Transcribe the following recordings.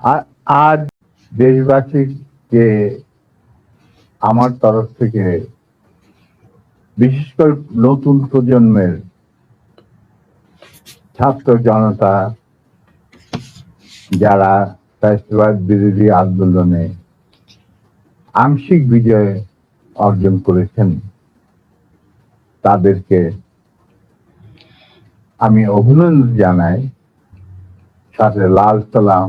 আজ দেশবাসীকে আমার তরফ থেকে বিশেষ করে নতুন প্রজন্মের ছাত্র জনতা, যারা ফ্যাসিবাদ বিরোধী আন্দোলনে আংশিক বিজয় অর্জন করেছেন, তাদেরকে আমি অভিনন্দন জানাই। সাথে লাল সালাম।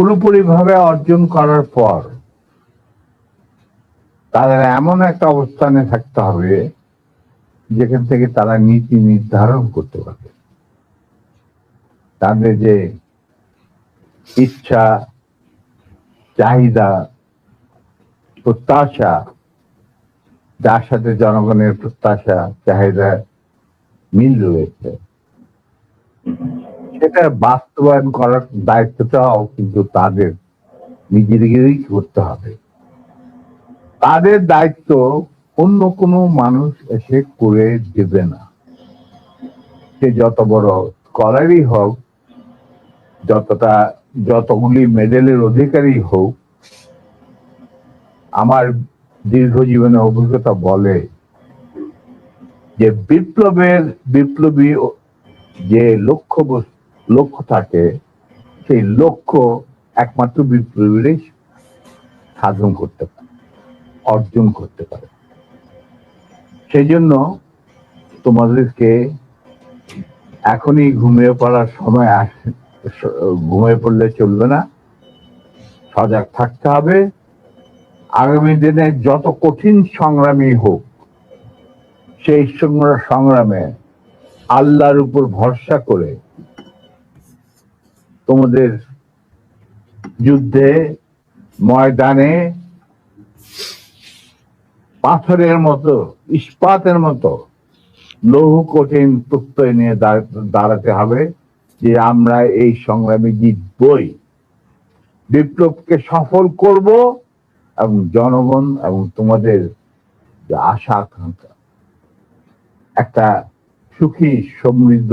পুরোপুরি ভাবে অর্জন করার পর তাদের এমন একটা অবস্থানে থাকতে হবে, যেখান থেকে তারা নীতি নির্ধারণ করতে পারবে। তাদের যে ইচ্ছা, চাহিদা, প্রত্যাশা, যার সাথে জনগণের প্রত্যাশা, চাহিদা মিল রয়েছে। সেটা বাস্তবায়ন করার দায়িত্বটাও কিন্তু তাদের নিজেদেরই করতে হবে। তাদের দায়িত্ব অন্য কোনো মানুষ এসে করে দেবে না। সে যত বড় স্কলারই হোক, যতটা, যতগুলি মেডেলের অধিকারী হোক, আমার দীর্ঘ জীবনের অভিজ্ঞতা বলে যে বিপ্লবের, বিপ্লবী যে লক্ষ্য বস- লক্ষ্য থাকে, সেই লক্ষ্য একমাত্র বিপ্লবীরাই সাধন করতে পারে, অর্জন করতে পারে। সেই জন্য তোমাদেরকে এখনই ঘুমিয়ে পড়ার সময় ঘুমিয়ে পড়লে চলবে না। সজাগ থাকতে হবে। আগামী দিনে যত কঠিন সংগ্রামী হোক, সেই সংগ্রা- সংগ্রামে আল্লাহর উপর ভরসা করে তোমাদের যুদ্ধে, ময়দানে, পাথরের মতো, ইস্পাতের মতো লৌহ কঠিন প্রত্যয় নিয়ে দাঁড়াতে হবে যে আমরা এই সংগ্রামে জিতবই। বিপ্লবকে সফল করব এবং জনগণ এবং তোমাদের আশা আকাঙ্ক্ষা একটা সুখী সমৃদ্ধ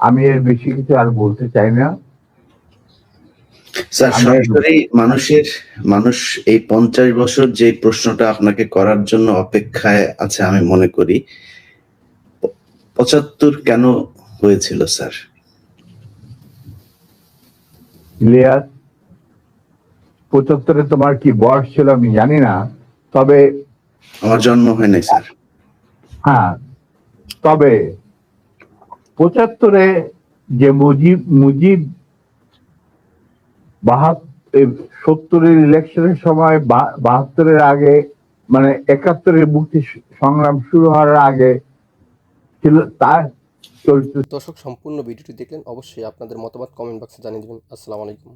আমি এর বেশি কিছু আর বলতে চাই না। স্যার সরাসরি মানুষের মানুষ এই পঞ্চাশ বছর যে প্রশ্নটা আপনাকে করার জন্য অপেক্ষায় আছে আমি মনে করি। পঁচাত্তর কেন হয়েছিল স্যার? ইলিয়াস পঁচাত্তরে তোমার কি বয়স ছিল আমি জানি না তবে আমার জন্ম হয় নাই স্যার। হ্যাঁ তবে পঁচাত্তরে যে মুজিব মুজিব বাহাত্তর সত্তরের ইলেকশনের সময় বাহাত্তরের আগে মানে একাত্তরের মুক্তি সংগ্রাম শুরু হওয়ার আগে ছিল তার চরিত্র দর্শক, সম্পূর্ণ ভিডিওটি দেখলেন, অবশ্যই আপনাদের মতামত কমেন্ট বক্সে জানিয়ে দেবেন। আসসালামু আলাইকুম।